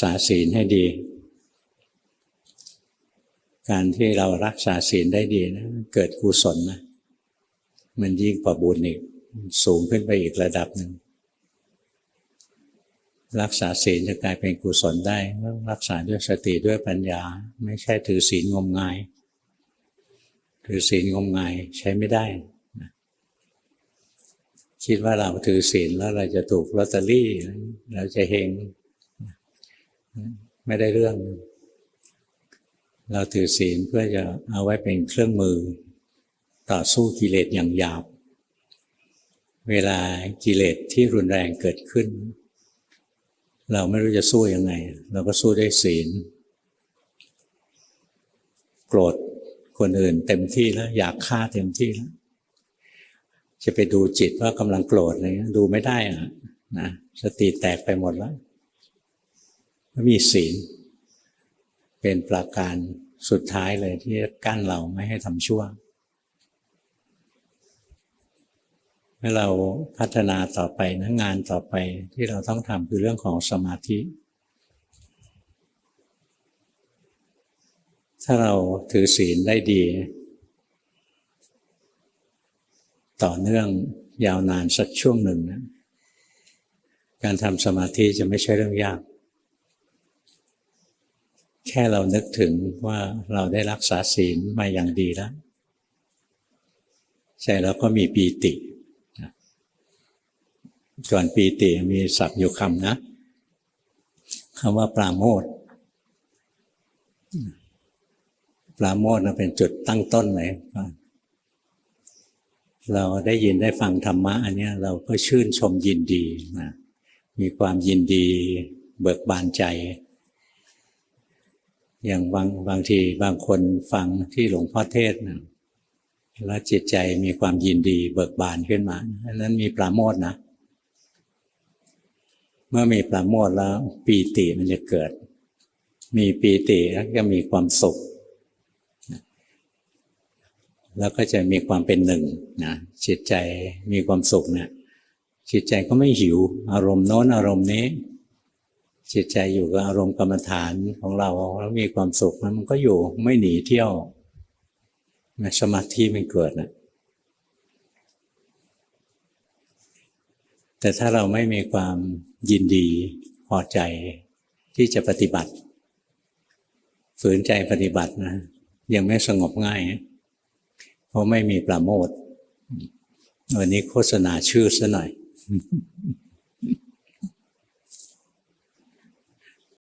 ษาศีลให้ดี การที่เรารักษาศีลได้ดีนะเกิดกุศลนะ มันยิ่งกว่าบุญอีกสูงขึ้นไปอีกระดับหนึ่งรักษาศีลจะกลายเป็นกุศลได้ต้องรักษาด้วยสติด้วยปัญญา ไม่ใช่ถือศีลงมงาย ถือศีลงมงายใช้ไม่ได้ คิดว่าเราถือศีลแล้วเราจะถูกลอตเตอรี่ เราจะเฮง ไม่ได้เรื่อง เราถือศีลเพื่อจะเอาไว้เป็นเครื่องมือ ต่อสู้กิเลสอย่างหยาบ เวลากิเลสที่รุนแรงเกิดขึ้น เราไม่รู้จะสู้ยังไง เราก็สู้ด้วยศีล โกรธคนอื่นเต็มที่แล้ว อยากฆ่าเต็มที่แล้วจะไปดูจิตว่ากำลังโกรธอะไรเงี้ยดูไม่ได้อะนะสติแตกไปหมดแล้ว ม่มีศีล เป็นปราการสุดท้ายเลยที่กั้นเราไม่ให้ทำชั่วเมื่อเราพัฒนาต่อไปนะงานต่อไปที่เราต้องทำคือเรื่องของสมาธิ ถ้าเราถือศีลได้ดี ต่อเนื่องยาวนานสักช่วงหนึ่งนะการทำสมาธิจะไม่ใช่เรื่องยาก แค่เรานึกถึงว่าเราได้รักษาศีลมาอย่างดีแล้วใจเราก็มีปีติส่วนปีติมีศัพท์อยู่คำนะคำว่าปราโมทปราโมทนะเป็นจุดตั้งต้นเลยเราได้ยินได้ฟังธรรมะ อันนี้เราก็ชื่นชมยินดีนะมีความยินดี เบิกบานใจ อย่างบางบางทีบางคนฟังที่หลวงพ่อเทศนะแล้วจิตใจมีความยินดีเบิกบานขึ้นมาอันนั้นมีปราโมทนะ เมื่อมีปราโมทแล้วปีติมันจะเกิด มีปีติแล้วก็มีความสุข แล้วก็จะมีความเป็นหนึ่งนะจิตใจมีความสุขเนะี่ยจิตใจก็ไม่หิว อารมณ์โน้นอารมณ์นี้ จิตใจอยู่กับอารมณ์กรรมฐานของเราแล้วมีความสุขมันก็อยู่ไม่หนีเที่ยวสมาธิมันเกิดนะแต่ถ้าเราไม่มีความยินดีพอใจที่จะปฏิบัติ ฝืนใจปฏิบัตินะ ยังไม่สงบง่าย เพราะไม่มีปราโมทวันนี้โฆษณาชื่อซะหน่อย